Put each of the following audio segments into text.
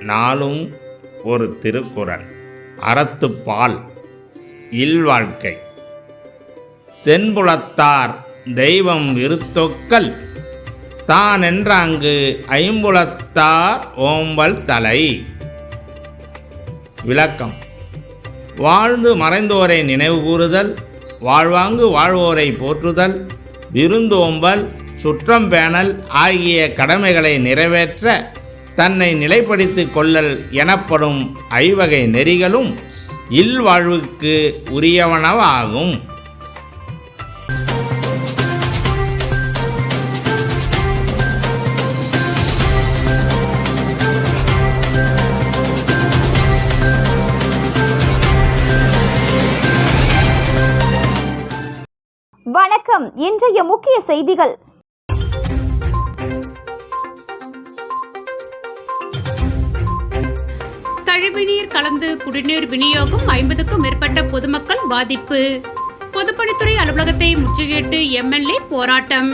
நாளும் ஒரு திருக்குறள். அறத்துப்பால் இல்வாழ்க்கை. தென்புலத்தார் தெய்வம் விருத்தொக்கல் தான் என்றாங்கு ஐம்புலத்தார் ஓம்பல் தலை. விளக்கம். வாழ்ந்து மறைந்தோரை நினைவு கூறுதல் வாழ்வாங்கு வாழ்வோரை போற்றுதல் விருந்தோம்பல் சுற்றம் பேணல் ஆகிய கடமைகளை நிறைவேற்ற தன்னை நிலைப்படுத்தி கொள்ளல் எனப்படும் ஐவகை நெறிகளும் இல்வாழ்வுக்கு உரியவனவாகும். வணக்கம். இன்றைய முக்கிய செய்திகள். கழிவுநீர் கலந்து குடிநீர் விநியோகம் ஐம்பதுக்கும் மேற்பட்ட பொதுமக்கள் பாதிப்பு. பொதுப்பணித்துறை அலுவலகத்தை முற்றுகையிட்டு எம்எல்ஏ போராட்டம்.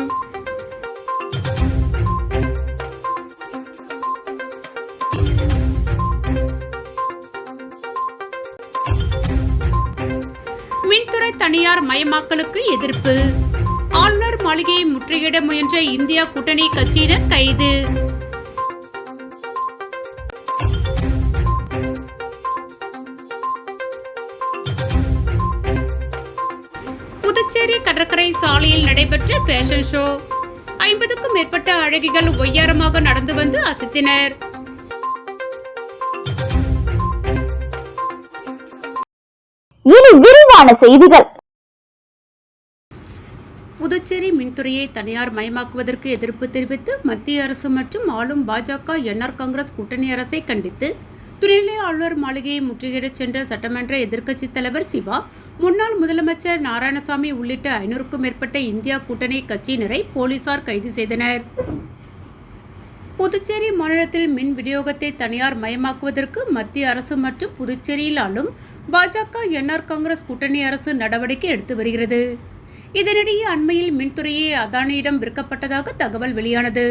மின்துறை தனியார் மயமாக்கலுக்கு எதிர்ப்பு. ஆளுநர் மாளிகையை முற்றுகையிட முயன்ற இந்தியா கூட்டணி கட்சியினர் கைது. புதுச்சேரி கடற்கரை சாலையில் நடைபெற்ற ஃபேஷன் ஷோ ஐம்பதுக்கும் மேற்பட்ட அழகிகள் ஒய்யாரமாக நடந்து வந்து அசத்தினர். இனி விரிவான செய்திகள். புதுச்சேரி மின்துறையை தனியார் மயமாக்குவதற்கு எதிர்ப்பு தெரிவித்து மத்திய அரசு மற்றும் ஆளும் பாஜக என்ஆர் காங்கிரஸ் கூட்டணி அரசை கண்டித்து துணைநிலை ஆளுநர் மாளிகையை முற்றுகையிடச் சென்ற சட்டமன்ற எதிர்க்கட்சித் தலைவர் சிவா முன்னாள் முதலமைச்சர் நாராயணசாமி உள்ளிட்ட ஐநூறுக்கும் மேற்பட்ட இந்தியா கூட்டணி கட்சியினரை போலீசார் கைது செய்தனர். புதுச்சேரி மாநிலத்தில் மின் விநியோகத்தை தனியார் மயமாக்குவதற்கு மத்திய அரசு மற்றும் புதுச்சேரியில் ஆளும் பாஜக என்ஆர் காங்கிரஸ் கூட்டணி அரசு நடவடிக்கை எடுத்து வருகிறது. இதனிடையே அண்மையில் மின்துறையே அதானியிடம் விற்கப்பட்டதாக தகவல் வெளியானது.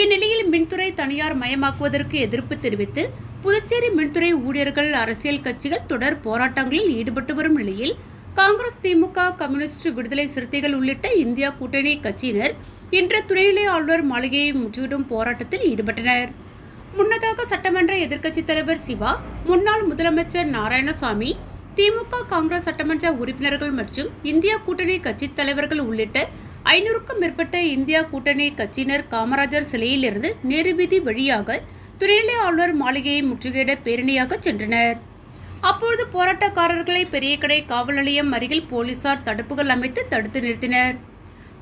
இந்நிலையில் மின்துறை தனியார் மயமாக்குவதற்கு எதிர்ப்பு தெரிவித்து புதுச்சேரி மின்துறை ஊழியர்கள் அரசியல் கட்சிகள் தொடர் போராட்டங்களில் ஈடுபட்டு வரும் நிலையில் காங்கிரஸ் திமுக கம்யூனிஸ்ட் விடுதலை சிறுத்தைகள் உள்ளிட்ட இந்தியா கூட்டணி கட்சியினர் இன்று துணைநிலை ஆளுநர் மாளிகையை முற்றுகிடும் போராட்டத்தில் ஈடுபட்டனர். முன்னதாக சட்டமன்ற எதிர்க்கட்சித் தலைவர் சிவா முன்னாள் முதலமைச்சர் நாராயணசாமி திமுக காங்கிரஸ் சட்டமன்ற உறுப்பினர்கள் மற்றும் இந்தியா கூட்டணி கட்சித் தலைவர்கள் உள்ளிட்ட ஐநூறுக்கும் மேற்பட்ட இந்தியா கூட்டணி கட்சியினர் காமராஜர் சிலையிலிருந்து நேருவீதி வழியாக துணைநிலை ஆளுநர் மாளிகையை முற்றுகையிட பேரணியாக சென்றனர். அப்பொழுது போராட்டக்காரர்களை பெரியகடை காவல் நிலையம் அருகில் போலீசார் தடுப்புகள் அமைத்து தடுத்து நிறுத்தினர்.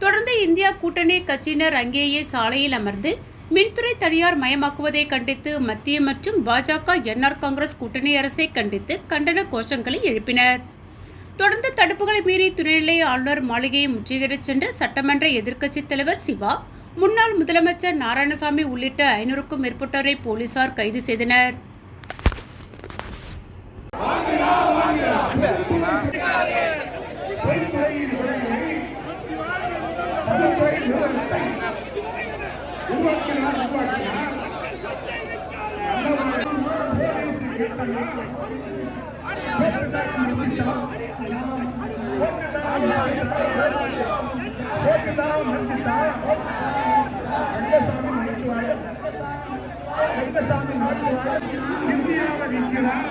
தொடர்ந்து இந்தியா கூட்டணி கட்சியினர் அங்கேயே சாலையில் அமர்ந்து மின்துறை தனியார் மயமாக்குவதை கண்டித்து மத்திய மற்றும் பாஜக என்ஆர் காங்கிரஸ் கூட்டணி அரசை கண்டித்து கண்டன கோஷங்களை எழுப்பினர். தொடர்ந்து தடுப்புகளை மீறி துணைநிலை ஆளுநர் மாளிகையை முற்றுகையிடச் சென்ற சட்டமன்ற எதிர்க்கட்சித் தலைவர் சிவா முன்னாள் முதலமைச்சர் நாராயணசாமி உள்ளிட்ட ஐநூறுக்கும் மேற்பட்டோரை போலீசார் கைது செய்தனர். கந்தசாமி இந்தியாவை நிற்கிறார்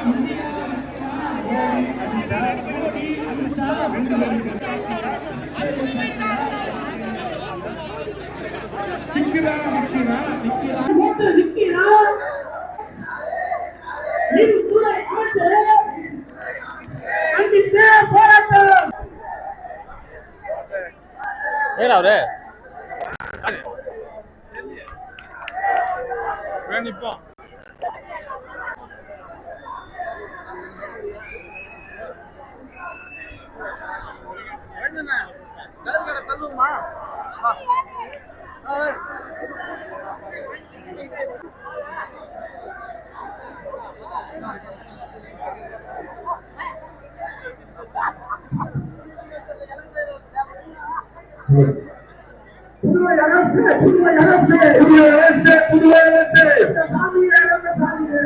போராட்டம் அவரு? புதுவை அரசு புதுவை அரசு புதுவை அரசு புதுவை அரசு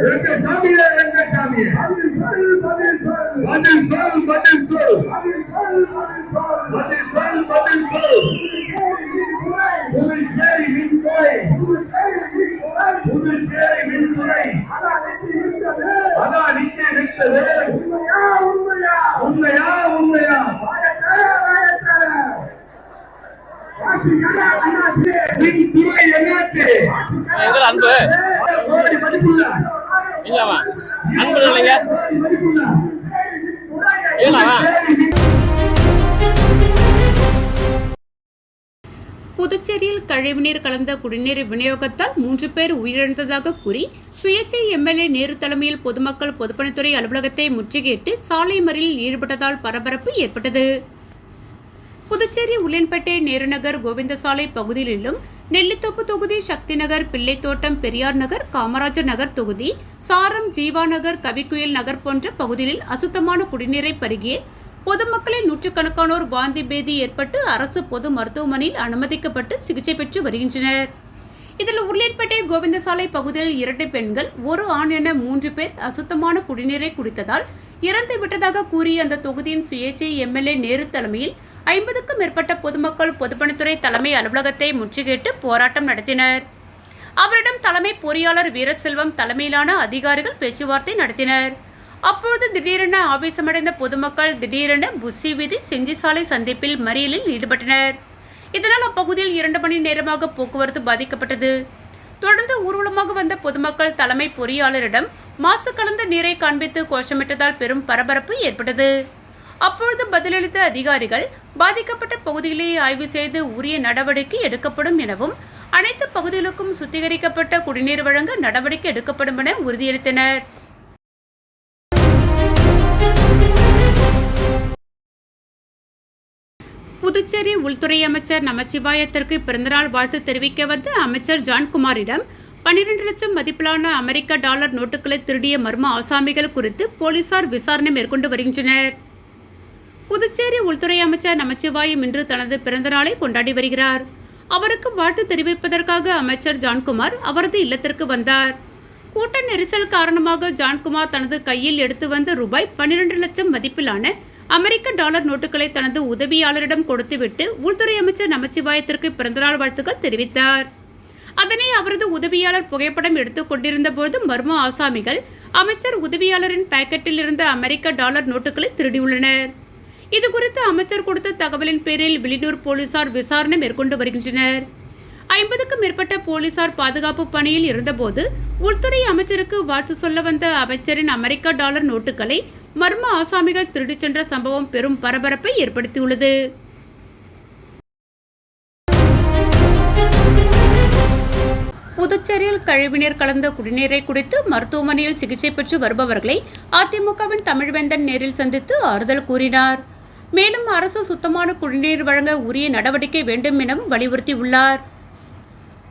எங்க சாமியே எங்க சாமியே பதில் சொல் பதில் சொல் பதில் சொல் பதில் சொல் புதுச்சேரி மின்துறை புதுச்சேரி மின்துறை அதான் நின்று விட்டது உண்மையா உண்மையா உண்மையா மின்துறை என்னாச்சு அன்பு இல்லைங்க புதுச்சேரியில் கழிவுநீர் கலந்த குடிநீர் விநியோகத்தால் மூன்று பேர் உயிரிழந்ததாக கூறி சுயேட்சை எம்எல்ஏ நேரு தலைமையில் பொதுமக்கள் பொதுப்பணித்துறை அலுவலகத்தை முற்றுகையிட்டு சாலை மறியலில் ஈடுபட்டதால் பரபரப்பு ஏற்பட்டது. புதுச்சேரி உல்லன்பேட்டை நேருநகர் கோவிந்தசாலை பகுதியிலும் நெல்லித்தோப்பு தொகுதி சக்தி நகர் பிள்ளைத்தோட்டம் பெரியார் நகர் காமராஜர் நகர் தொகுதி சாரம் ஜீவா நகர் கவிக்குயில் நகர் போன்ற பகுதிகளில் அசுத்தமான குடிநீரை பருகிய பொதுமக்களில் நூற்றுக்கணக்கானோர் வாந்தி பேதி ஏற்பட்டு அரசு பொது மருத்துவமனையில் அனுமதிக்கப்பட்டு சிகிச்சை பெற்று வருகின்றனர். இதில் உருளையன்பேட்டை கோவிந்தசாலை பகுதியில் இரண்டு பெண்கள் ஒரு ஆண் என மூன்று பேர் அசுத்தமான குடிநீரை குடித்ததால் இறந்து விட்டதாக கூறிய அந்த தொகுதியின் சுயேட்சை எம்எல்ஏ நேரு தலைமையில் ஐம்பதுக்கும் மேற்பட்ட பொதுமக்கள் பொதுப்பணித்துறை தலைமை அலுவலகத்தை முற்றுகையிட்டு போராட்டம் நடத்தினர். அவரிடம் தலைமை பொறியாளர் வீரசெல்வம் தலைமையிலான அதிகாரிகள் பேச்சுவார்த்தை நடத்தினர். அப்பொழுது திடீரென ஆவேசமடைந்த பொதுமக்கள் திடீரென புஸ்ஸி வீதி செஞ்சி சாலை சந்திப்பில் மறியலில் ஈடுபட்டனர். இதனால் அப்பகுதியில் இரண்டு மணி நேரமாக போக்குவரத்து பாதிக்கப்பட்டது. தொடர்ந்து ஊர்வலமாக வந்த பொதுமக்கள் தலைமை பொறியாளரிடம் மாசு கலந்த நீரை காண்பித்து கோஷமிட்டதால் பெரும் பரபரப்பு ஏற்பட்டது. அப்பொழுது பதிலளித்த அதிகாரிகள் பாதிக்கப்பட்ட பகுதிகளை ஆய்வு செய்து உரிய நடவடிக்கை எடுக்கப்படும் எனவும் அனைத்து பகுதிகளுக்கும் சுத்திகரிக்கப்பட்ட குடிநீர் வழங்க நடவடிக்கை எடுக்கப்படும் என உறுதியளித்தனர். புதுச்சேரி உள்துறை அமைச்சர் நமச்சிவாயத்திற்கு பிறந்தநாள் வாழ்த்து தெரிவிக்க வந்த அமைச்சர் ஜான்குமாரிடம் பன்னிரண்டு லட்சம் மதிப்பிலான அமெரிக்க டாலர் நோட்டுகளை திருடிய மர்ம ஆசாமிகள் குறித்து போலீசார் விசாரணை மேற்கொண்டு வருகின்றனர். புதுச்சேரி உள்துறை அமைச்சர் நமச்சிவாயம் இன்று தனது பிறந்தநாளை கொண்டாடி வருகிறார். அவருக்கு வாழ்த்து தெரிவிப்பதற்காக அமைச்சர் ஜான்குமார் அவரது இல்லத்திற்கு வந்தார். கூட்ட நெரிசல் காரணமாக ஜான்குமார் தனது கையில் எடுத்து வந்த ரூபாய் பன்னிரண்டு லட்சம் மதிப்பிலான அமெரிக்க டாலர் நோட்டுகளை தனது உதவியாளரிடம் கொடுத்துவிட்டு உள்துறை அமைச்சர் நமச்சிவாயத்திற்கு பிறந்தநாள் வாழ்த்துக்கள் தெரிவித்தார். அதனை அவரது உதவியாளர் புகைப்படம் எடுத்துக் கொண்டிருந்த போது மர்ம ஆசாமிகள் அமைச்சர் உதவியாளரின் பாக்கெட்டில் இருந்த அமெரிக்க டாலர் நோட்டுகளை திருடியுள்ளனர். இது குறித்து அமைச்சர் கொடுத்த தகவலின் பேரில் வெளியூர் போலீசார் விசாரணை மேற்கொண்டு வருகின்றனர். ஐம்பதுக்கும் மேற்பட்ட போலீசார் பாதுகாப்பு பணியில் இருந்தபோது உள்துறை அமைச்சருக்கு வாழ்த்து சொல்ல வந்த அமைச்சரின் அமெரிக்க டாலர் நோட்டுகளை மர்ம ஆசாமிகள் திருடிச் சென்ற சம்பவம் பெரும் பரபரப்பை ஏற்படுத்தியுள்ளது. புதுச்சேரியில் கழிவுநீர் கலந்த குடிநீரை குடித்து மருத்துவமனையில் சிகிச்சை பெற்று வருபவர்களை அதிமுகவின் தமிழ்வேந்தன் நேரில் சந்தித்து ஆறுதல் கூறினார். மேலும் அரசு சுத்தமான குடிநீர் வழங்க உரிய நடவடிக்கை வேண்டும் எனவும் வலியுறுத்தியுள்ளார்.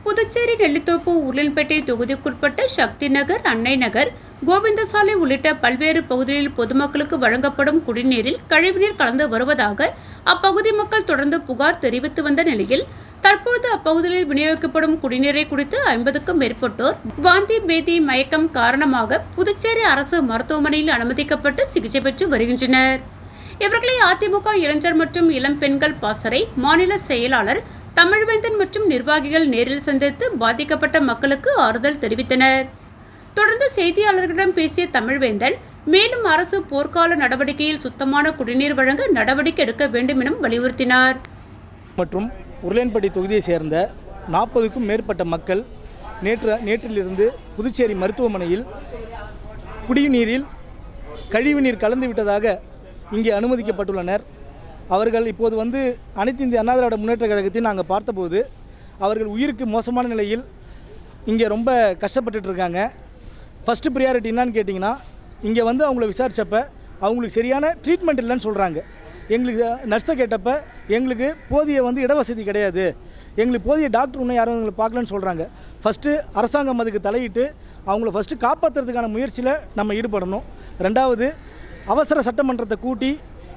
புதுச்சேரி நெல்லித்தோப்பு உருளன்பேட்டை தொகுதிக்குட்பட்ட சக்தி நகர் அன்னை நகர் கோவிந்தசாலை உள்ளிட்ட பல்வேறு பகுதிகளில் பொதுமக்களுக்கு வழங்கப்படும் குடிநீரில் கழிவுநீர் கலந்து வருவதாக அப்பகுதி மக்கள் தொடர்ந்து புகார் தெரிவித்து வந்த நிலையில் தற்போது அப்பகுதியில் விநியோகிக்கப்படும் குடிநீரை குடித்து ஐம்பதுக்கும் மேற்பட்டோர் வாந்தி பேதி மயக்கம் காரணமாக புதுச்சேரி அரசு மருத்துவமனையில் அனுமதிக்கப்பட்டு சிகிச்சை பெற்று வருகின்றனர். இவர்களை அதிமுக இளைஞர் மற்றும் இளம் பெண்கள் பாசறை மாநில செயலாளர் தமிழ்வேந்தன் மற்றும் நிர்வாகிகள் நேரில் சந்தித்து பாதிக்கப்பட்ட மக்களுக்கு ஆறுதல் தெரிவித்தனர். தொடர்ந்து செய்தியாளர்களிடம் பேசிய தமிழ்வேந்தன் மேலும் அரசு போர்க்கால நடவடிக்கையில் சுத்தமான குடிநீர் வழங்க நடவடிக்கை எடுக்க வேண்டும் எனவும் வலியுறுத்தினார். மற்றும் உருளையன்பட்டி தொகுதியை சேர்ந்த நாற்பதுக்கும் மேற்பட்ட மக்கள் நேற்று நேற்றிலிருந்து புதுச்சேரி மருத்துவமனையில் குடிநீரில் கழிவுநீர் கலந்து விட்டதாக இங்கே அனுமதிக்கப்பட்டுள்ளனர். அவர்கள் இப்போது வந்து அனைத்து இந்திய அண்ணா திராவிட முன்னேற்ற கழகத்தை நாங்கள் பார்த்தபோது அவர்கள் உயிருக்கு மோசமான நிலையில் இங்கே ரொம்ப கஷ்டப்பட்டுட்டு இருக்காங்க ஃபஸ்ட்டு ப்ரியாரிட்டி என்னான்னு கேட்டிங்கன்னா இங்கே வந்து அவங்கள விசாரித்தப்ப அவங்களுக்கு சரியான ட்ரீட்மெண்ட் இல்லைன்னு சொல்கிறாங்க எங்களுக்கு நர்ஸை கேட்டப்ப எங்களுக்கு போதிய வந்து இடவசதி கிடையாது. எங்களுக்கு போதிய டாக்டர் இன்னும் யாரும் எங்களை பார்க்கலன்னு சொல்கிறாங்க ஃபஸ்ட்டு அரசாங்கம் அதுக்கு தலையிட்டு அவங்கள ஃபஸ்ட்டு காப்பாற்றுறதுக்கான முயற்சியில் நம்ம ஈடுபடணும். ரெண்டாவது அவசர சட்டமன்றத்தை கூட்டி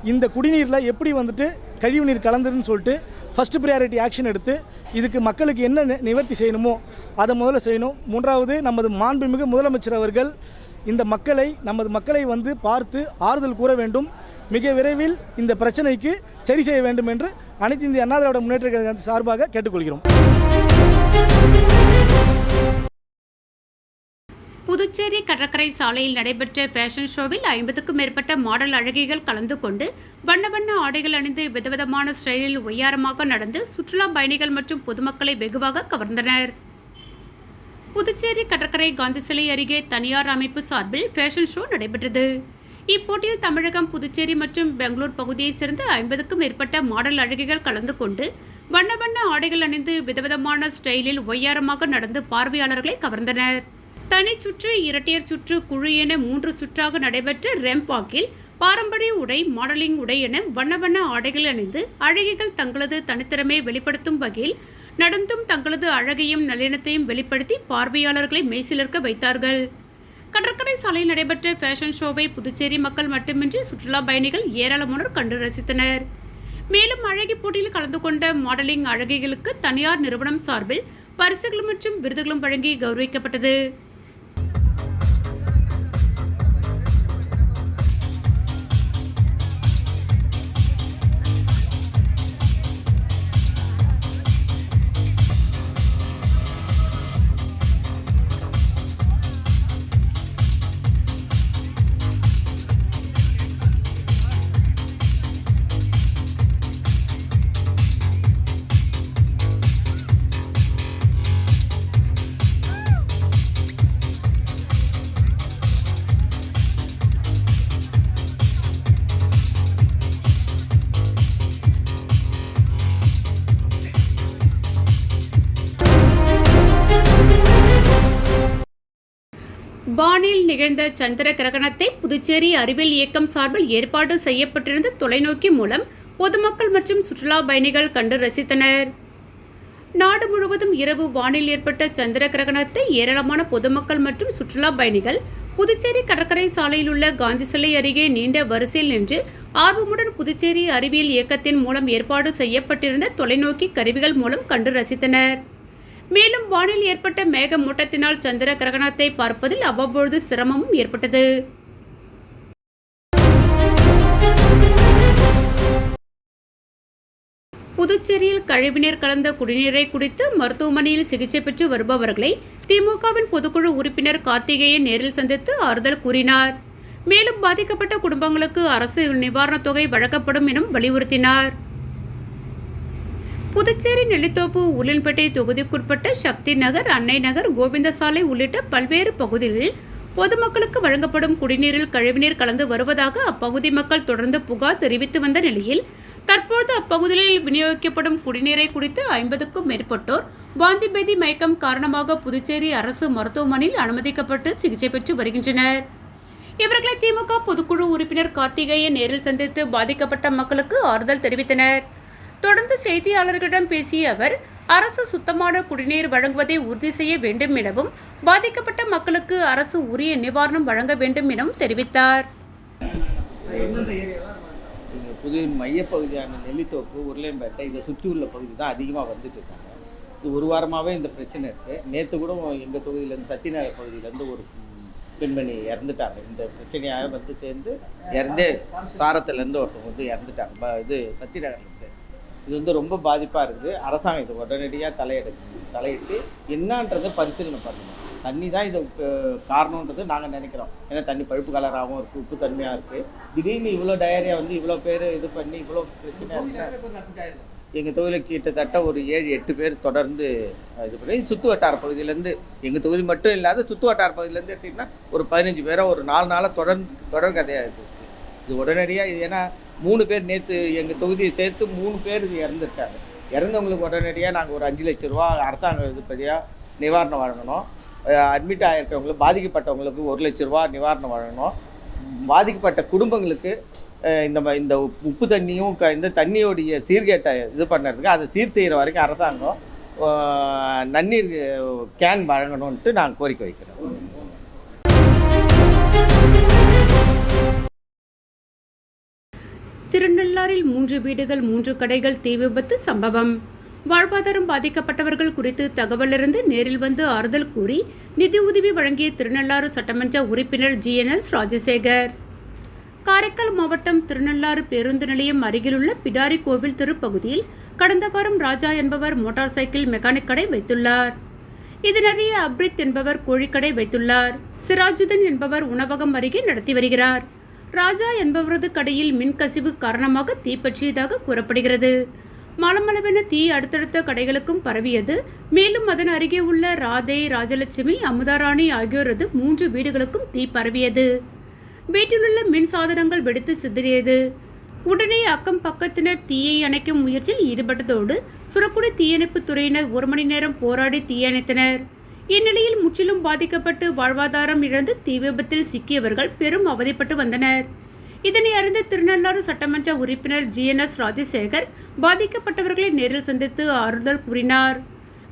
இந்த குடிநீரில் எப்படி வந்துட்டு கழிவுநீர் கலந்துருன்னு சொல்லிட்டு ஃபஸ்ட்டு ப்ரியாரிட்டி ஆக்ஷன் எடுத்து இதுக்கு மக்களுக்கு என்ன நி- நிவர்த்தி செய்யணுமோ அதை முதல்ல செய்யணும். மூன்றாவது நமது மாண்புமிகு முதலமைச்சர் அவர்கள் இந்த மக்களை நமது மக்களை வந்து பார்த்து ஆறுதல் கூற வேண்டும். மிக விரைவில் இந்த பிரச்சனைக்கு சரி செய்ய வேண்டும் என்று அனைத்து இந்திய அண்ணா திராவிட முன்னேற்ற கழகம் சார்பாக கேட்டுக்கொள்கிறோம். புதுச்சேரி கடற்கரை சாலையில் நடைபெற்ற ஃபேஷன் ஷோவில் ஐம்பதுக்கும் மேற்பட்ட மாடல் அழகிகள் கலந்து கொண்டு வண்ண வண்ண ஆடைகள் அணிந்து விதவிதமான ஸ்டைலில் ஒய்யாரமாக நடந்து சுற்றுலா பயணிகள் மற்றும் பொதுமக்களை வெகுவாக கவர்ந்தனர். புதுச்சேரி கடற்கரை காந்தி சிலை அருகே தனியார் அமைப்பு சார்பில் ஃபேஷன் ஷோ நடைபெற்றது. இப்போட்டியில் தமிழகம் புதுச்சேரி மற்றும் பெங்களூர் பகுதியைச் சேர்ந்த ஐம்பதுக்கும் மேற்பட்ட மாடல் அழகிகள் கலந்து கொண்டு வண்ண வண்ண ஆடைகள் அணிந்து விதவிதமான ஸ்டைலில் ஒய்யாரமாக நடந்து பார்வையாளர்களை கவர்ந்தனர். தனி சுற்று இரட்டையர் சுற்று குழு என மூன்று சுற்றாக நடைபெற்ற ரெம்பாக்கில் பாரம்பரிய உடை மாடலிங் உடை என வண்ண வண்ண ஆடைகள் அணிந்து அழகிகள் தங்களது தனித்திறமை வெளிப்படுத்தும் வகையில் நடந்தும் தங்களது அழகையும் நளினத்தையும் வெளிப்படுத்தி பார்வையாளர்களை மெய்சிலிருக்க வைத்தார்கள். கடற்கரை சாலையில் நடைபெற்ற ஃபேஷன் ஷோவை புதுச்சேரி மக்கள் மட்டுமின்றி சுற்றுலா பயணிகள் ஏராளமானோர் கண்டு ரசித்தனர். மேலும் அழகி போட்டியில் கலந்து கொண்ட மாடலிங் அழகிகளுக்கு தனியார் நிறுவனம் சார்பில் பரிசுகளும் மற்றும் விருதுகளும் வழங்கி கௌரவிக்கப்பட்டது. வானில் நிகழ்ந்த சந்திர கிரகணத்தை புதுச்சேரி அறிவியல் இயக்கம் சார்பில் ஏற்பாடு செய்யப்பட்டிருந்த தொலைநோக்கி மூலம் பொதுமக்கள் மற்றும் சுற்றுலா பயணிகள் கண்டு ரசித்தனர். நாடு முழுவதும் இரவு வானில் ஏற்பட்ட சந்திர கிரகணத்தை ஏராளமான பொதுமக்கள் மற்றும் சுற்றுலா பயணிகள் புதுச்சேரி கடற்கரை சாலையில் உள்ள காந்தி சிலை அருகே நீண்ட வரிசையில் நின்று ஆர்வமுடன் புதுச்சேரி அறிவியல் இயக்கத்தின் மூலம் ஏற்பாடு செய்யப்பட்டிருந்த தொலைநோக்கி கருவிகள் மூலம் கண்டு ரசித்தனர். மேலும் வானில் ஏற்பட்ட மேகமூட்டத்தினால் சந்திர கிரகணத்தை பார்ப்பதில் அவ்வப்பொழுது சிரமமும் ஏற்பட்டது. புதுச்சேரியில் கழிவுநீர் கலந்த குடிநீரை குடித்து மருத்துவமனையில் சிகிச்சை பெற்று வருபவர்களை திமுகவின் பொதுக்குழு உறுப்பினர் கார்த்திகேயன் நேரில் சந்தித்து ஆறுதல் கூறினார். மேலும் பாதிக்கப்பட்ட குடும்பங்களுக்கு அரசு நிவாரணத் தொகை வழங்கப்படும் எனவும் வலியுறுத்தினார். புதுச்சேரி நெல்லித்தோப்பு உருளன்பேட்டை தொகுதிக்குட்பட்ட சக்தி நகர் அன்னை நகர் கோவிந்தசாலை உள்ளிட்ட பல்வேறு பகுதிகளில் பொதுமக்களுக்கு வழங்கப்படும் குடிநீரில் கழிவுநீர் கலந்து வருவதாக அப்பகுதி மக்கள் தொடர்ந்து புகார் தெரிவித்து வந்த நிலையில் தற்போது அப்பகுதிகளில் விநியோகிக்கப்படும் குடிநீரை குடித்து ஐம்பதுக்கும் மேற்பட்டோர் வாந்தி பேதி மயக்கம் காரணமாக புதுச்சேரி அரசு மருத்துவமனையில் அனுமதிக்கப்பட்டு சிகிச்சை பெற்று வருகின்றனர். இவர்களை திமுக பொதுக்குழு உறுப்பினர் கார்த்திகேயன் நேரில் சந்தித்து பாதிக்கப்பட்ட மக்களுக்கு ஆறுதல் தெரிவித்தனர். தொடர்ந்து செய்தியாளர்களிடம் பேசிய அவர் அரசு சுத்தமான குடிநீர் வழங்குவதை உறுதி செய்ய வேண்டும் எனவும் பாதிக்கப்பட்ட மக்களுக்கு அரசு உரிய நிவாரணம் வழங்க வேண்டும் எனவும் தெரிவித்தார். புது மையப்பகுதியான நெல்லித்தோப்பு உருளையம்பேட்டை இதை சுற்றி உள்ள பகுதி தான் அதிகமாக வந்துட்டு இருக்காங்க. இது ஒரு வாரமாகவே இந்த பிரச்சனை இருக்குது நேற்று கூட எங்கள் தொகுதியிலேருந்து சத்தியநகர் பகுதியிலேருந்து ஒரு பெண்மணி இறந்துட்டாங்க. இந்த பிரச்சனையாக வந்து சேர்ந்து இறந்தே சாரத்துலேருந்து ஒருத்தவங்க வந்து இறந்துட்டாங்க. இது சத்தியநகரில் இது வந்து ரொம்ப பாதிப்பாக இருக்குது. அரசாங்கம் இது உடனடியாக தலையெடுக்கணும் தலையிட்டு என்னன்றதை பரிசீலனை பண்ணணும். தண்ணி தான் இது காரணன்றது நாங்கள் நினைக்கிறோம். ஏன்னா தண்ணி பழுப்பு கலராகவும் இருக்குது உப்பு தன்மையாக இருக்குது திடீர்னு இவ்வளோ டயரியா வந்து இவ்வளோ பேர் இது பண்ணி இவ்வளோ பிரச்சனை இருக்குது எங்கள் தொகுதியில் கிட்டத்தட்ட ஒரு ஏழு எட்டு பேர் தொடர்ந்து இது பண்ணி சுற்று வட்டார பகுதியிலேருந்து எங்கள் தொகுதி மட்டும் இல்லாத சுற்று வட்டார பகுதியிலேருந்து எடுத்திங்கன்னா ஒரு பதினஞ்சு பேரை ஒரு நாலு நாளாக தொடர்ந்து தொடர் கதையாக இருக்குது இது உடனடியாக இது ஏன்னா மூணு பேர் நேற்று எங்கள் தொகுதியை சேர்த்து மூணு பேர் இறந்துருக்காங்க. இறந்தவங்களுக்கு உடனடியாக நாங்கள் ஒரு அஞ்சு லட்ச ரூபா அரசாங்க இதுபடியாக நிவாரணம் வழங்கணும். அட்மிட் ஆகிருக்கவங்களுக்கு பாதிக்கப்பட்டவங்களுக்கு ஒரு லட்ச ரூபா நிவாரணம் வழங்கணும். பாதிக்கப்பட்ட குடும்பங்களுக்கு இந்த இந்த உப்பு தண்ணியும் க இந்த தண்ணியோடைய சீர்கேட்டை இது பண்ணுறதுக்கு அதை சீர் செய்கிற வரைக்கும் அரசாங்கம் நன்னீர் கேன் வழங்கணுன்ட்டு நாங்கள் கோரிக்கை வைக்கிறோம் திருநள்ளாறில் மூன்று வீடுகள் மூன்று கடைகள் தீ விபத்து சம்பவம். வாழ்வாதாரம் பாதிக்கப்பட்டவர்கள் குறித்து தகவலிருந்து நேரில் வந்து ஆறுதல் கூறி நிதி உதவி வழங்கிய திருநள்ளாறு சட்டமன்ற உறுப்பினர் ஜிஎன்எஸ் ராஜசேகர். காரைக்கால் மாவட்டம் திருநள்ளாறு பேருந்து நிலையம் அருகிலுள்ள பிடாரி கோவில் திருப்பகுதியில் கடந்த வாரம் ராஜா என்பவர் மோட்டார் சைக்கிள் மெக்கானிக் கடை வைத்துள்ளார். இதனிடையே அப்ரித் என்பவர் கோழிக்கடை வைத்துள்ளார். சிராஜுதன் என்பவர் உணவகம் அருகே நடத்தி வருகிறார். ராஜா என்பவரது கடையில் மின்கசிவு காரணமாக தீப்பற்றியதாக கூறப்படுகிறது. மளமளவென தீ அடுத்தடுத்த கடைகளுக்கும் பரவியது. மேலும் அதன் அருகே உள்ள ராதே ராஜலட்சுமி அமுதாராணி ஆகியோரது மூன்று வீடுகளுக்கும் தீ பரவியது. வீட்டிலுள்ள மின் சாதனங்கள் வெடித்து சிதறியது. உடனே அக்கம் பக்கத்தினர் தீயை அணைக்கும் முயற்சியில் ஈடுபட்டதோடு சுரக்குடி தீயணைப்புத் துறையினர் ஒரு மணி நேரம் போராடி தீயணைத்தனர். இந்நிலையில் முற்றிலும் பாதிக்கப்பட்டு வாழ்வாதாரம் இழந்து தீ விபத்தில் சிக்கியவர்கள் பெரும் அவதிப்பட்டு வந்தனர். இதனை அறிந்த திருநள்ளாறு சட்டமன்ற உறுப்பினர் ஜிஎன்எஸ் ராஜசேகர் பாதிக்கப்பட்டவர்களை நேரில் சந்தித்து ஆறுதல் கூறினார்.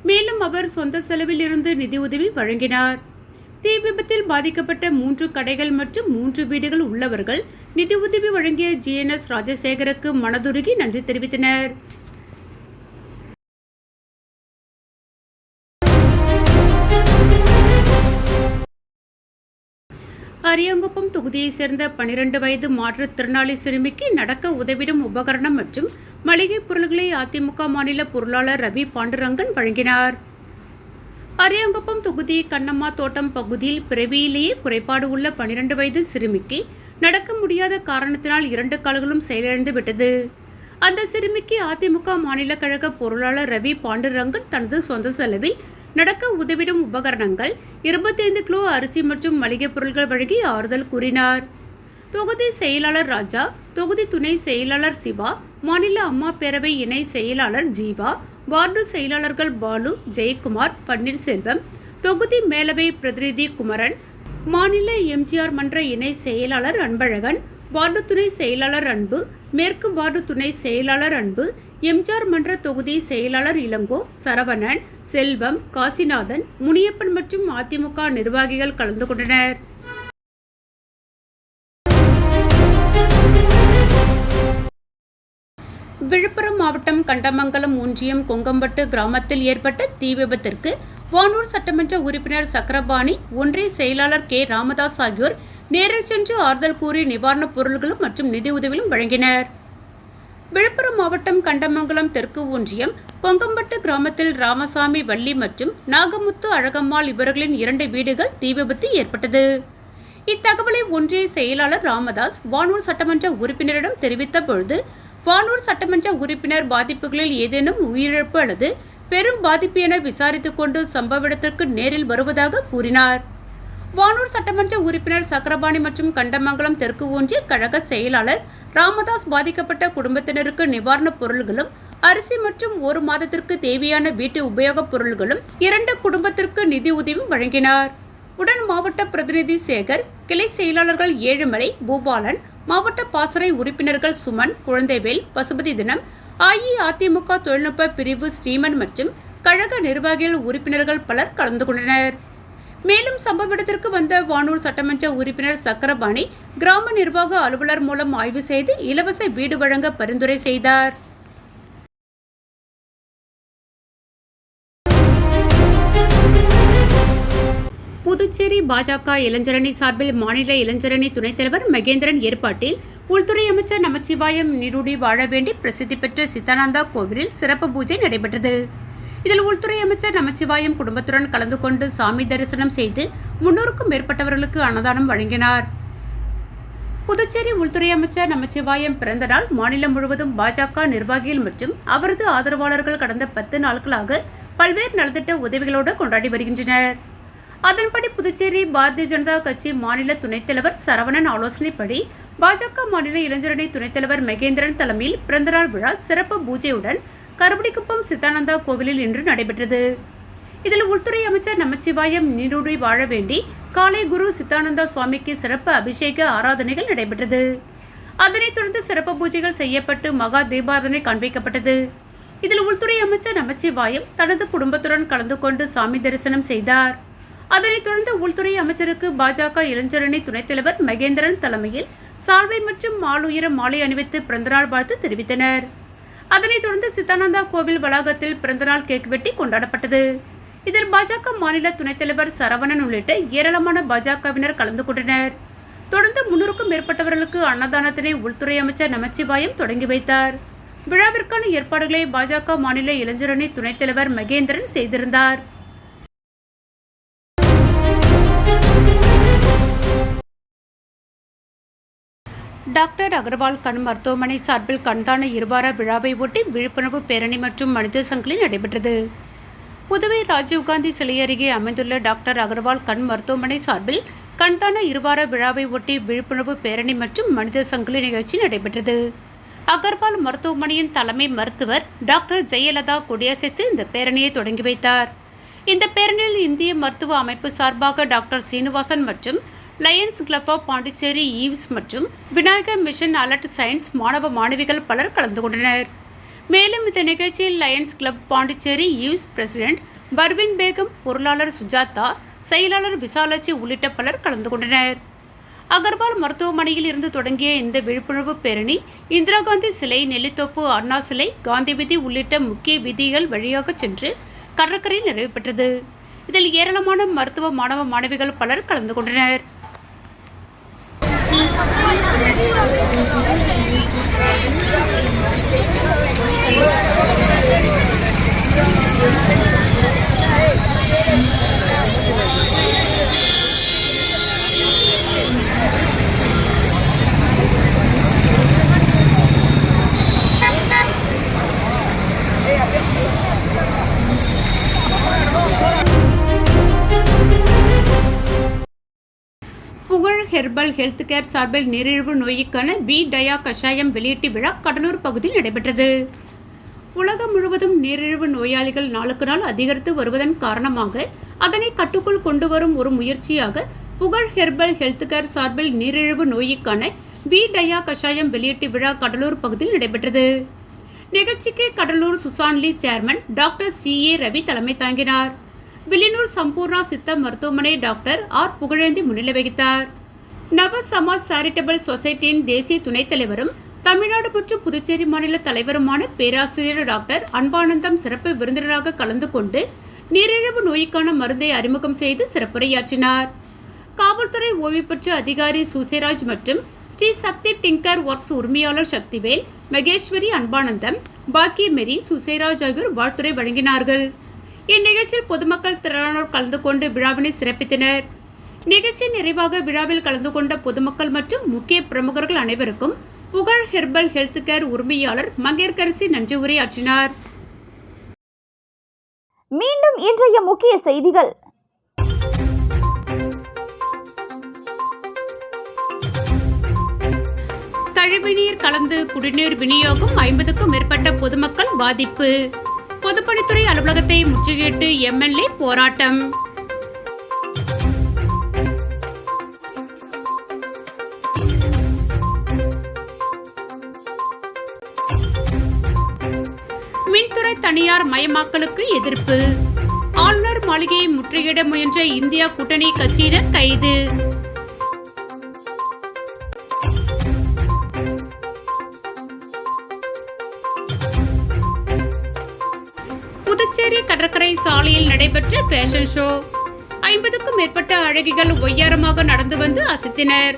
மேலும் அவர் சொந்த செலவில் இருந்து நிதியுதவி வழங்கினார். தீ விபத்தில் பாதிக்கப்பட்ட மூன்று கடைகள் மற்றும் மூன்று வீடுகள் உள்ளவர்கள் நிதியுதவி வழங்கிய ஜிஎன்எஸ் ராஜசேகருக்கு மனதுருகி நன்றி தெரிவித்தனர். அரியங்குப்பம் தொகுதியைச் சேர்ந்த பனிரெண்டு வயது மாற்றுத்திறனாளி சிறுமிக்கு நடக்க உதவிடும் உபகரணம் மற்றும் மளிகைப் பொருள்களை அதிமுக மாநில பொருளாளர் ரவி பாண்டுரங்கன் வழங்கினார். அரியங்குப்பம் தொகுதி கண்ணம்மா தோட்டம் பகுதியில் பிறவியிலேயே குறைபாடு உள்ள பனிரெண்டு வயது சிறுமிக்கு நடக்க முடியாத காரணத்தினால் இரண்டு கால்களும் செயலிழந்து விட்டது. அந்த சிறுமிக்கு அதிமுக மாநில கழக பொருளாளர் ரவி பாண்டுரங்கன் தனது சொந்த செலவில் நடக்க உதவிடும் உபகரணங்கள் இருபத்தைந்து கிலோ அரிசி மற்றும் மளிகைப் பொருட்கள் வழங்கி ஆறுதல் கூறினார். தொகுதி செயலாளர் ராஜா தொகுதி துணை செயலாளர் சிவா மாநில அம்மா பேரவை இணை செயலாளர் ஜீவா வார்டு செயலாளர்கள் பாலு ஜெயக்குமார் பன்னீர்செல்வம் தொகுதி மேலவை பிரதிநிதி குமரன் மாநில எம்ஜிஆர் மன்ற இணை செயலாளர் அன்பழகன் வார்டு துணை செயலாளர் அன்பு மேற்கு வார்டு துணை செயலாளர் அன்பு எம்ஜிஆர் மன்ற தொகுதி செயலாளர் இளங்கோ சரவணன் செல்வம் காசிநாதன் முனியப்பன் மற்றும் அதிமுக நிர்வாகிகள் கலந்து கொண்டனர். விழுப்புரம் மாவட்டம் கண்டமங்கலம் ஒன்றியம் கொங்கம்பட்டு கிராமத்தில் ஏற்பட்ட தீ விபத்திற்கு வானூர் சட்டமன்ற உறுப்பினர் சக்கரபாணி ஒன்றிய செயலாளர் கே. ராமதாஸ் ஆகியோர் நேரில் சென்று ஆறுதல் கூறி நிவாரணப் பொருள்களும் மற்றும் நிதியுதவியும் வழங்கினர். விழுப்புரம் மாவட்டம் கண்டமங்கலம் தெற்கு ஒன்றியம் பொங்கம்பட்டு கிராமத்தில் ராமசாமி வள்ளி மற்றும் நாகமுத்து அழகம்மாள் இவர்களின் இரண்டு வீடுகள் தீ விபத்து ஏற்பட்டது. இத்தகவலை ஒன்றிய செயலாளர் ராமதாஸ் வானூர் சட்டமன்ற உறுப்பினரிடம் தெரிவித்த பொழுது வானூர் சட்டமன்ற உறுப்பினர் பாதிப்புகளில் ஏதேனும் உயிரிழப்பு அல்லது பெரும் பாதிப்பு என விசாரித்துக் கொண்டு சம்பவ இடத்திற்கு நேரில் வருவதாக கூறினார். வானூர் சட்டமன்ற உறுப்பினர் சக்கரபாணி மற்றும் கண்டமங்கலம் தெற்கு ஒன்றிய கழக செயலாளர் ராமதாஸ் பாதிக்கப்பட்ட குடும்பத்தினருக்கு நிவாரணப் பொருள்களும் அரிசி மற்றும் ஒரு மாதத்திற்கு தேவையான வீட்டு உபயோகப் பொருள்களும் இரண்டு குடும்பத்திற்கு நிதி உதவியும் வழங்கினார். உடன் மாவட்ட பிரதிநிதி சேகர் கிளை செயலாளர்கள் ஏழுமலை பூபாலன் மாவட்ட பாசறை உறுப்பினர்கள் சுமன் குழந்தைவேல் பசுபதி தினம் அஇஅதிமுக தொழில்நுட்ப பிரிவு ஸ்ரீமன் மற்றும் கழக நிர்வாகிகள் உறுப்பினர்கள் பலர் கலந்து கொண்டனர். மேலும் சம்பவ இடத்திற்கு வந்த வானூர் சட்டமன்ற உறுப்பினர் சக்கரபாணி கிராம நிர்வாக அலுவலர் மூலம் ஆய்வு செய்து இலவச வீடு வழங்க பரிந்துரை செய்தார். புதுச்சேரி பாஜக இளைஞரணி சார்பில் மாநில இளைஞரணி துணைத் தலைவர் மகேந்திரன் ஏற்பாட்டில் உள்துறை அமைச்சர் நமச்சிவாயம் நீருடி வாழ வேண்டி பிரசித்தி பெற்ற சித்தானந்தா கோவிலில் சிறப்பு பூஜை நடைபெற்றது. இதில் உள்துறை அமைச்சர் நமச்சிவாயம் குடும்பத்துடன் கலந்து கொண்டு சாமி தரிசனம் செய்து முன்னூறுக்கும் மேற்பட்டவர்களுக்கு அன்னதானம் வழங்கினார். புதுச்சேரி உள்துறை அமைச்சர் நமச்சிவாயம் பிறந்த நாள் மாநிலம் முழுவதும் பாஜக நிர்வாகிகள் மற்றும் அவரது ஆதரவாளர்கள் கடந்த பத்து நாட்களாக பல்வேறு நலத்திட்ட உதவிகளோடு கொண்டாடி வருகின்றனர். அதன்படி புதுச்சேரி பாரதிய ஜனதா கட்சி மாநில துணைத் தலைவர் சரவணன் ஆலோசனைப்படி பாஜக மாநில இளைஞரணி துணைத் தலைவர் மகேந்திரன் தலைமையில் பிறந்தநாள் விழா சிறப்பு பூஜையுடன் கருப்படிக்குப்பம் சித்தானந்தா கோவிலில் இன்று நடைபெற்றது. இதில் உள்துறை அமைச்சர் நமச்சிவாயம் நீடூழி வாழ வேண்டி காலை குரு சித்தானந்தா சுவாமிக்கு சிறப்பு அபிஷேக ஆராதனைகள் நடைபெற்றது. அதனைத் தொடர்ந்து சிறப்பு பூஜைகள் செய்யப்பட்டு மகா தீபாரதனை காண்பிக்கப்பட்டது இதில் உள்துறை அமைச்சர் நமச்சிவாயம் தனது குடும்பத்துடன் கலந்து கொண்டு சாமி தரிசனம் செய்தார். அதனைத் தொடர்ந்து உள்துறை அமைச்சருக்கு பாஜக இளைஞரணி துணைத் தலைவர் மகேந்திரன் தலைமையில் சால்வை மற்றும் மாலுயர மாலை அணிவித்து பிறந்தநாள் வாழ்த்து தெரிவித்தனர். அதனைத் தொடர்ந்து சித்தானந்தா கோவில் வளாகத்தில் பிறந்தநாள் கேக் வெட்டி கொண்டாடப்பட்டது. இதில் பாஜக மாநில துணைத் தலைவர் சரவணன் உள்ளிட்ட ஏராளமான பாஜகவினர் கலந்து கொண்டனர். தொடர்ந்து முன்னூறுக்கும் மேற்பட்டவர்களுக்கு அன்னதானத்தினை உள்துறை அமைச்சர் நமச்சிவாயம் தொடங்கி வைத்தார். விழாவிற்கான ஏற்பாடுகளை பாஜக மாநில இளைஞரணி துணைத் தலைவர் மகேந்திரன் செய்திருந்தார். டாக்டர் அகர்வால் கண் மருத்துவமனை சார்பில் கண்தான இருவார விழாவை ஒட்டி விழிப்புணர்வு பேரணி மற்றும் மனித சங்கிலி நடைபெற்றது. புதுவை ராஜீவ்காந்தி சிலை அருகே அமைந்துள்ள டாக்டர் அகர்வால் கண் மருத்துவமனை சார்பில் கண்தான இருவார விழாவை ஒட்டி விழிப்புணர்வு பேரணி மற்றும் மனித சங்கிலி நிகழ்ச்சி நடைபெற்றது. அகர்வால் மருத்துவமனையின் தலைமை மருத்துவர் டாக்டர் ஜெயலதா கொடியசைத்து இந்த பேரணியை தொடங்கி வைத்தார். இந்த பேரணியில் இந்திய மருத்துவ அமைப்பு சார்பாக டாக்டர் சீனிவாசன் மற்றும் Lions Club of Pondicherry Eves மற்றும் விநாயகர் மிஷன் அலர்ட் சயின்ஸ் மாணவ மாணவிகள் பலர் கலந்து கொண்டனர். மேலும் இந்த நிகழ்ச்சியில் Lions Club Pondicherry Eves president Parveen Begum பொருளாளர் சுஜாதா செயலாளர் விசாலாட்சி உள்ளிட்ட பலர் கலந்து கொண்டனர். அகர்வால் மருத்துவமனையில் இருந்து தொடங்கிய இந்த விழிப்புணர்வு பேரணி இந்திரா காந்தி சிலை நெல்லித்தோப்பு அண்ணா சிலை காந்தி வீதி உள்ளிட்ட முக்கிய வீதிகள் வழியாக சென்று கடற்கரையில் நிறைவு பெற்றது. இதில் ஏராளமான மருத்துவ மாணவ மாணவிகள் பலர் கலந்து கொண்டனர். புகழ் ஹெர்பல் ஹெல்த் கேர் சார்பில் நீரிழிவு நோய்க்கான பி டயா கஷாயம் வெளியீட்டு விழா கடலூர் பகுதியில் நடைபெற்றது. உலகம் முழுவதும் நீரிழிவு நோயாளிகள் நாளுக்கு நாள் அதிகரித்து வருவதன் காரணமாக அதனை கட்டுக்குள் கொண்டு வரும் ஒரு முயற்சியாக புகழ் ஹெர்பல் ஹெல்த் கேர் சார்பில் நீரிழிவு நோய்க்கான பி டயா கஷாயம் வெளியீட்டு விழா கடலூர் பகுதியில் நடைபெற்றது. நிகழ்ச்சிக்கு Cuddalore சுசான்லி chairman doctor C A Ravi தலைமை தாங்கினார். வில்லியனூர் சம்பூர்ணா சித்த மருத்துவமனை டாக்டர் ஆர் புகழேந்தி முன்னிலை வகித்தார். நவ சமாஜ் சேரிட்டபிள் சொசைட்டியின் தேசிய துணைத் தலைவரும் தமிழ்நாடு மற்றும் புதுச்சேரி மாநில தலைவருமான பேராசிரியர் டாக்டர் அன்பானந்தம் சிறப்பு விருந்தினராக கலந்து கொண்டு நீரிழிவு நோய்க்கான மருந்தை அறிமுகம் செய்து சிறப்புரையாற்றினார். காவல்துறை ஓய்வு பெற்ற அதிகாரி சுசேராஜ் மற்றும் ஸ்ரீ சக்தி டிங்கர் ஒர்க்ஸ் உரிமையாளர் சக்திவேல் மகேஸ்வரி அன்பானந்தம் பாக்கியமெரி சுசேராஜ் ஆகியோர் வாழ்த்துரை வழங்கினார்கள். இந்நிகழ்ச்சியில் பொதுமக்கள் திரளானோர் கலந்து கொண்டு விழாவினை சிறப்பித்தனர். நிகழ்ச்சி நிறைவாக விழாவில் கலந்து கொண்ட பொதுமக்கள் மற்றும் முக்கிய பிரமுகர்கள் அனைவருக்கும் புகழ் ஹெர்பல் ஹெல்த் கேர் உரிமையாளர் மங்கேற்கரசி நன்றி உரையாற்றினார். மீண்டும் இன்றைய முக்கிய செய்திகள். கழிவுநீர் கலந்து குடிநீர் விநியோகம் ஐம்பதுக்கும் மேற்பட்ட பொதுமக்கள் பாதிப்பு. பொதுப்பணித்துறை அலுவலகத்தை முற்றுகையிட்டு எம்எல்ஏ போராட்டம். தனியார் மயமாக்கலுக்கு எதிர்ப்பு. ஆளுநர் மாளிகையை முற்றுகையிட முயன்ற இந்தியா கூட்டணி கட்சியினர் கைது. புதுச்சேரி கடற்கரை சாலையில் நடைபெற்ற ஃபேஷன் ஷோ ஐம்பதுக்கும் மேற்பட்ட அழகிகள் ஒய்யாரமாக நடந்து வந்து அசத்தினர்.